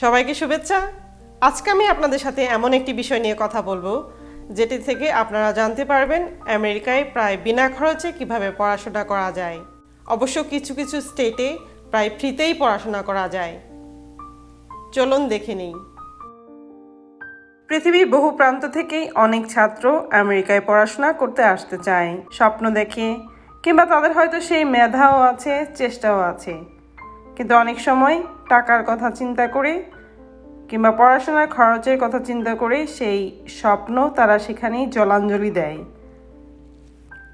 সবাইকে শুভেচ্ছা। আজকে আমি আপনাদের সাথে এমন একটি বিষয় নিয়ে কথা বলব, যেটি থেকে আপনারা জানতে পারবেন আমেরিকায় প্রায় বিনা খরচে কীভাবে পড়াশোনা করা যায়। অবশ্য কিছু কিছু স্টেটে প্রায় ফ্রিতেই পড়াশোনা করা যায়। চলুন দেখে নিই। পৃথিবীর বহু প্রান্ত থেকেই অনেক ছাত্র আমেরিকায় পড়াশোনা করতে আসতে চায়। স্বপ্ন দেখে, কিংবা তাদের হয়তো সেই মেধাও আছে, চেষ্টাও আছে। কিন্তু অনেক সময় টাকার কথা চিন্তা করে কিংবা পড়াশোনার খরচের কথা চিন্তা করে, সেই স্বপ্ন তারা সেখানেই জলাঞ্জলি দেয়।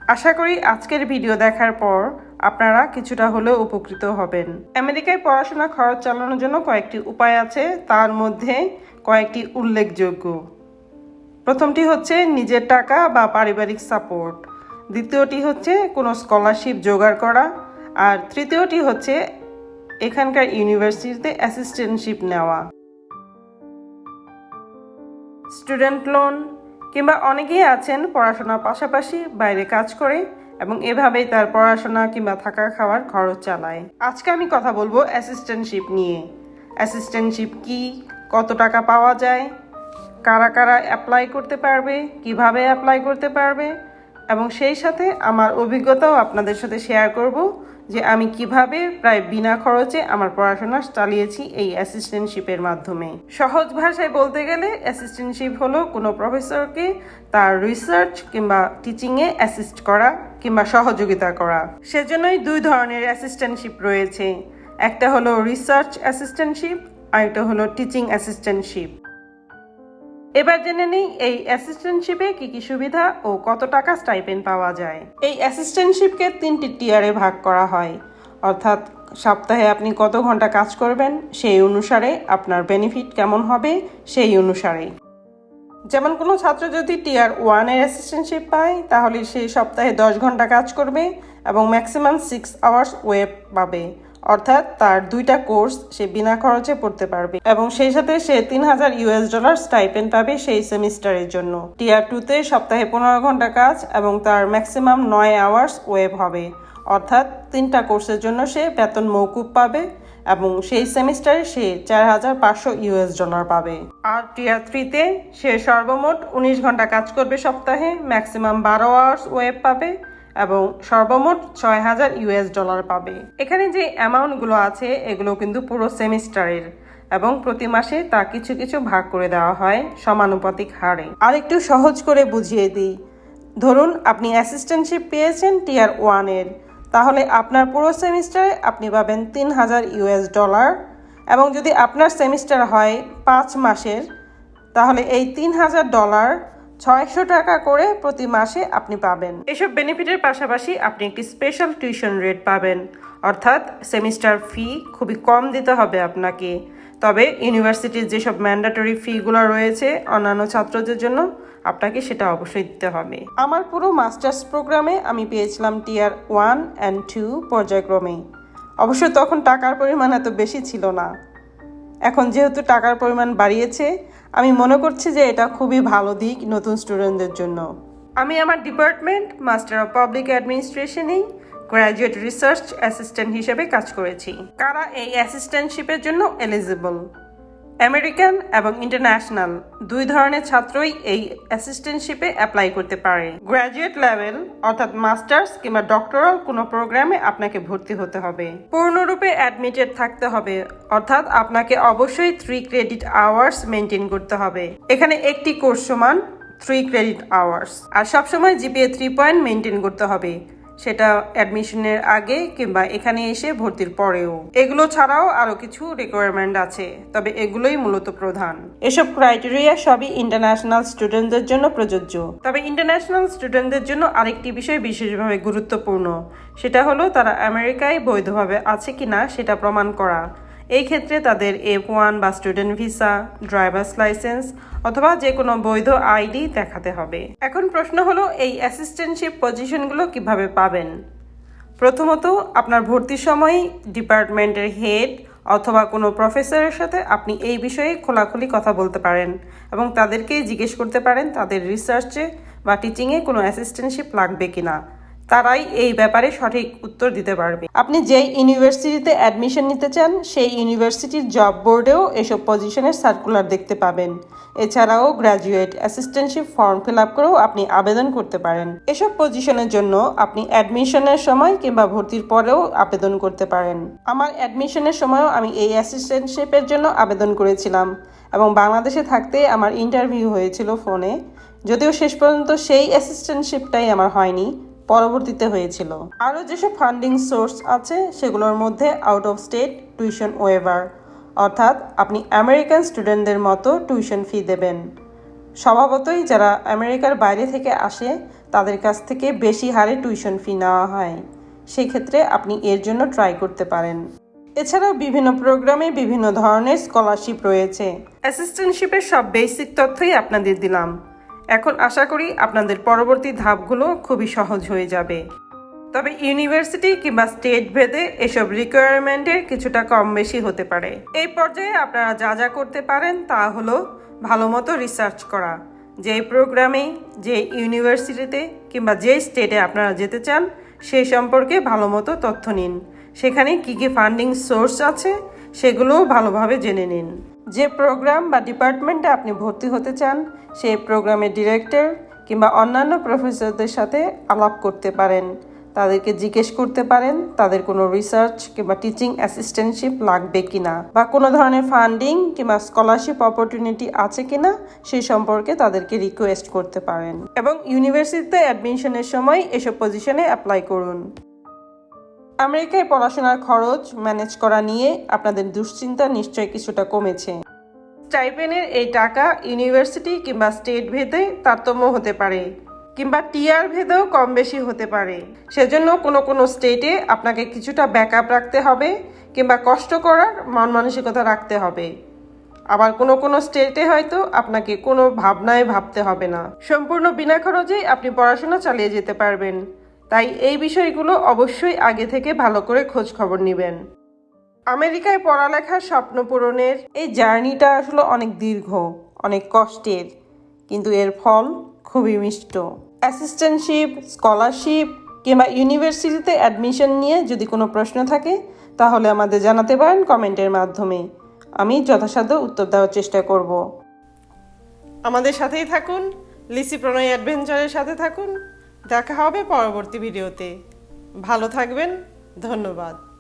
আশা করি আজকের ভিডিও দেখার পর আপনারা কিছুটা হলেও উপকৃত হবেন। আমেরিকায় পড়াশোনা খরচ চালানোর জন্য কয়েকটি উপায় আছে, তার মধ্যে কয়েকটি উল্লেখযোগ্য। প্রথমটি হচ্ছে নিজের টাকা বা পারিবারিক সাপোর্ট। দ্বিতীয়টি হচ্ছে কোনো স্কলারশিপ জোগাড় করা। আর তৃতীয়টি হচ্ছে এখানকার ইউনিভার্সিটিতে অ্যাসিস্ট্যান্টশিপ নেওয়া। স্টুডেন্ট লোন কিংবা অনেকেই আছেন পড়াশোনার পাশাপাশি বাইরে কাজ করে এবং এভাবেই তার পড়াশোনা কিংবা থাকা খাওয়ার খরচ চালায়। আজকে আমি কথা বলব অ্যাসিস্ট্যান্টশিপ নিয়ে। অ্যাসিস্ট্যান্টশিপ কি? কত টাকা পাওয়া যায়? কারা কারা অ্যাপ্লাই করতে পারবে? কীভাবে অ্যাপ্লাই করতে পারবে? এবং সেই সাথে আমার অভিজ্ঞতাও আপনাদের সাথে শেয়ার করব। যে আমি কীভাবে প্রায় বিনা খরচে আমার পড়াশোনা চালিয়েছি এই অ্যাসিস্ট্যান্টশিপের মাধ্যমে। সহজ ভাষায় বলতে গেলে অ্যাসিস্ট্যান্টশিপ হলো কোনো প্রফেসরকে তার রিসার্চ কিংবা টিচিংয়ে অ্যাসিস্ট করা কিংবা সহযোগিতা করা। সেজন্যই দুই ধরনের অ্যাসিস্ট্যান্টশিপ রয়েছে। একটা হলো রিসার্চ অ্যাসিস্ট্যান্টশিপ আর একটা হলো টিচিং অ্যাসিস্ট্যান্টশিপ এবার জেনে নিই এই অ্যাসিস্ট্যান্টশিপে কি কি সুবিধা ও কত টাকা স্টাইপেন্ড পাওয়া যায়। এই অ্যাসিস্ট্যান্টশিপকে তিনটি টিয়ারে ভাগ করা হয়। অর্থাৎ সপ্তাহে আপনি কত ঘণ্টা কাজ করবেন, সেই অনুসারে আপনার বেনিফিট কেমন হবে, সেই অনুসারে যেমন কোনো ছাত্র যদি টিয়ার ওয়ানের অ্যাসিস্ট্যান্টশিপ পায়, তাহলে সে সপ্তাহে দশ ঘণ্টা কাজ করবে এবং ম্যাক্সিমাম সিক্স আওয়ার্স ওয়েব পাবে। অর্থাৎ তার দুইটা কোর্স সে বিনা খরচে পড়তে পারবে এবং সেই সাথে সে তিন হাজার ইউএস ডলার স্টাইপেন্ড পাবে সেই সেমিস্টারের জন্য। টিয়ার টুতে সপ্তাহে পনেরো ঘণ্টা কাজ এবং তার ম্যাক্সিমাম নয় আওয়ার্স ওয়েব হবে। অর্থাৎ তিনটা কোর্সের জন্য সে বেতন মৌকুব পাবে এবং সেই সেমিস্টারে সে চার হাজার পাঁচশো ইউএস ডলার পাবে। আর টিয়ার থ্রিতে সে সর্বমোট উনিশ ঘণ্টা কাজ করবে সপ্তাহে, ম্যাক্সিমাম বারো আওয়ার্স ওয়েব পাবে। এবং সর্বমোট ছয় হাজার ইউএস ডলার পাবে। এখানে যে অ্যামাউন্টগুলো আছে, এগুলো কিন্তু পুরো সেমিস্টারের এবং প্রতি মাসে তা কিছু কিছু ভাগ করে দেওয়া হয় সমানুপাতিক হারে। আর একটু সহজ করে বুঝিয়ে দিই। ধরুন, আপনি অ্যাসিস্ট্যান্টশিপ পেয়েছেন টিয়ার ওয়ানের তাহলে আপনার পুরো সেমিস্টারে আপনি পাবেন তিন হাজার ইউএস ডলার এবং যদি আপনার সেমিস্টার হয় পাঁচ মাসের, তাহলে এই তিন হাজার ডলার ছয়শো টাকা করে প্রতি মাসে আপনি পাবেন। এসব বেনিফিটের পাশাপাশি আপনি একটি স্পেশাল টিউশন রেট পাবেন। অর্থাৎ সেমিস্টার ফি খুবই কম দিতে হবে আপনাকে। তবে ইউনিভার্সিটির যেসব ম্যান্ডাটরি ফিগুলো রয়েছে অন্যান্য ছাত্রদের জন্য আপনাকে সেটা অবশ্যই দিতে হবে। আমার পুরো মাস্টার্স প্রোগ্রামে আমি পেয়েছিলাম টিয়ার ওয়ান অ্যান্ড টু পর্যায়ক্রমে। অবশ্য তখন টাকার পরিমাণ এত বেশি ছিল না। এখন যেহেতু টাকার পরিমাণ বাড়িয়েছে আমি মনে করছি যে এটা খুবই ভালো দিক নতুন স্টুডেন্টদের জন্য। আমি আমার ডিপার্টমেন্ট মাস্টার অফ পাবলিক অ্যাডমিনিস্ট্রেশনেই গ্র্যাজুয়েট রিসার্চ অ্যাসিস্ট্যান্ট হিসেবে কাজ করেছি। কারা এই অ্যাসিস্ট্যান্টশিপের জন্য এলিজিবল আমেরিকান এবং ইন্টারন্যাশনাল, দুই ধরনের ছাত্রই এই অ্যাসিস্ট্যান্টশিপে অ্যাপ্লাই করতে পারে। গ্র্যাজুয়েট লেভেল অর্থাৎ মাস্টার্স কিংবা ডক্টরাল কোনো প্রোগ্রামে আপনাকে ভর্তি হতে হবে। পূর্ণরূপে অ্যাডমিটেড থাকতে হবে, অর্থাৎ আপনাকে অবশ্যই থ্রি ক্রেডিট আওয়ার্স মেনটেন করতে হবে। এখানে একটি কোর্স সমান থ্রি ক্রেডিট আওয়ার্স আর সবসময় জিপিএ থ্রি পয়েন্ট মেনটেন করতে হবে। সেটা অ্যাডমিশনের আগে কিংবা এখানে এসে ভর্তির পরেও। এগুলো ছাড়াও আরও কিছু রিকোয়ারমেন্ট আছে, তবে এগুলোই মূলত প্রধান। এসব ক্রাইটেরিয়া সবই ইন্টারন্যাশনাল স্টুডেন্টদের জন্য প্রযোজ্য। তবে ইন্টারন্যাশনাল স্টুডেন্টদের জন্য আরেকটি বিষয় বিশেষভাবে গুরুত্বপূর্ণ, সেটা হলো তারা আমেরিকায় বৈধভাবে আছে কিনা সেটা প্রমাণ করা। এই ক্ষেত্রে তাদের এফ ওয়ান বা স্টুডেন্ট ভিসা ড্রাইভার্স লাইসেন্স অথবা যে কোনো বৈধ আইডি দেখাতে হবে। এখন প্রশ্ন হলো, এই অ্যাসিস্ট্যান্টশিপ পজিশনগুলো কীভাবে পাবেন? প্রথমত, আপনার ভর্তির সময় ডিপার্টমেন্টের হেড অথবা কোনো প্রফেসরের সাথে আপনি এই বিষয়ে খোলাখুলি কথা বলতে পারেন এবং তাদেরকে জিজ্ঞেস করতে পারেন তাদের রিসার্চে বা টিচিংয়ে কোনো অ্যাসিস্ট্যান্টশিপ লাগবে কিনা। তারাই এই ব্যাপারে সঠিক উত্তর দিতে পারবে। আপনি যেই ইউনিভার্সিটিতে অ্যাডমিশন নিতে চান, সেই ইউনিভার্সিটির জব বোর্ডেও এসব পজিশনের সার্কুলার দেখতে পাবেন। এছাড়াও graduate assistantship form fill up করেও আপনি আবেদন করতে পারেন। এসব পজিশনের জন্য আপনি অ্যাডমিশনের সময় কিংবা ভর্তির পরেও আবেদন করতে পারেন। আমার অ্যাডমিশনের সময়ও আমি এই অ্যাসিস্ট্যান্টশিপের জন্য আবেদন করেছিলাম এবং বাংলাদেশে থাকতে আমার ইন্টারভিউ হয়েছিল ফোনে যদিও শেষ পর্যন্ত সেই অ্যাসিস্ট্যান্টশিপটাই আমার হয়নি পরবর্তীতে হয়েছিল। আরও যেসব ফান্ডিং সোর্স আছে, সেগুলোর মধ্যে out of state tuition waiver অর্থাৎ আপনি আমেরিকান স্টুডেন্টদের মতো টিউশন ফি দেবেন। স্বভাবতই যারা আমেরিকার বাইরে থেকে আসে, তাদের কাছ থেকে বেশি হারে টিউশন ফি নেওয়া হয়। সেক্ষেত্রে আপনি এর জন্য ট্রাই করতে পারেন। এছাড়াও বিভিন্ন প্রোগ্রামে বিভিন্ন ধরনের স্কলারশিপ রয়েছে। অ্যাসিস্ট্যান্টশিপের সব বেসিক তথ্যই আপনাদের দিলাম। এখন আশা করি আপনাদের পরবর্তী ধাপগুলো খুবই সহজ হয়ে যাবে। তবে ইউনিভার্সিটি কিংবা স্টেট ভেদে এসব রিকোয়ারমেন্টের কিছুটা কম বেশি হতে পারে। এই পর্যায়ে আপনারা যা যা করতে পারেন তা হলো ভালো মতো রিসার্চ করা। যেই প্রোগ্রামে যে ইউনিভার্সিটিতে কিংবা যে স্টেটে আপনারা যেতে চান, সেই সম্পর্কে ভালো মতো তথ্য নিন। সেখানে কী কী ফান্ডিং সোর্স আছে, সেগুলোও ভালোভাবে জেনে নিন। যে প্রোগ্রাম বা ডিপার্টমেন্টে আপনি ভর্তি হতে চান, সেই প্রোগ্রামের ডিরেক্টর কিংবা অন্যান্য প্রফেসরদের সাথে আলাপ করতে পারেন। তাদেরকে জিজ্ঞেস করতে পারেন, তাদের কোনো রিসার্চ কিংবা টিচিং অ্যাসিস্ট্যান্টশিপ লাগবে কিনা বা কোনো ধরনের ফান্ডিং কিংবা স্কলারশিপ অপরচুনিটি আছে কিনা, সেই সম্পর্কে তাদেরকে রিকোয়েস্ট করতে পারেন। এবং ইউনিভার্সিটিতে অ্যাডমিশনের সময় এসব পজিশনে অ্যাপ্লাই করুন। আমেরিকায় পড়াশোনার খরচ ম্যানেজ করা নিয়ে আপনাদের দুশ্চিন্তা নিশ্চয়ই কিছুটা কমেছে। স্টাইপেনের এই টাকা ইউনিভার্সিটি কিংবা স্টেট ভেদে তারতম্য হতে পারে, কিংবা টিআর ভেদেও কম বেশি হতে পারে। সেজন্য কোনো কোনো স্টেটে আপনাকে কিছুটা ব্যাকআপ রাখতে হবে, কিংবা কষ্ট করার মন মানসিকতা রাখতে হবে। আবার কোনো কোনো স্টেটে হয়তো আপনাকে কোনো ভাবনায় ভাবতে হবে না। সম্পূর্ণ বিনা খরচেই আপনি পড়াশোনা চালিয়ে যেতে পারবেন। তাই এই বিষয়গুলো অবশ্যই আগে থেকে ভালো করে খোঁজ খবর নেবেন। আমেরিকায় পড়ালেখার স্বপ্ন পূরণের এই জার্নিটা আসলে অনেক দীর্ঘ, অনেক কষ্টের, কিন্তু এর ফল খুবই মিষ্ট। অ্যাসিস্ট্যান্টশিপ, স্কলারশিপ কিংবা ইউনিভার্সিটিতে অ্যাডমিশন নিয়ে যদি কোনো প্রশ্ন থাকে, তাহলে আমাদের জানাতে পারেন কমেন্টের মাধ্যমে। আমি যথাসাধ্য উত্তর দেওয়ার চেষ্টা করব। আমাদের সাথেই থাকুন, লিসি প্রণয় অ্যাডভেঞ্চারের সাথে থাকুন। দেখা হবে পরবর্তী ভিডিওতে। ভালো থাকবেন ধন্যবাদ।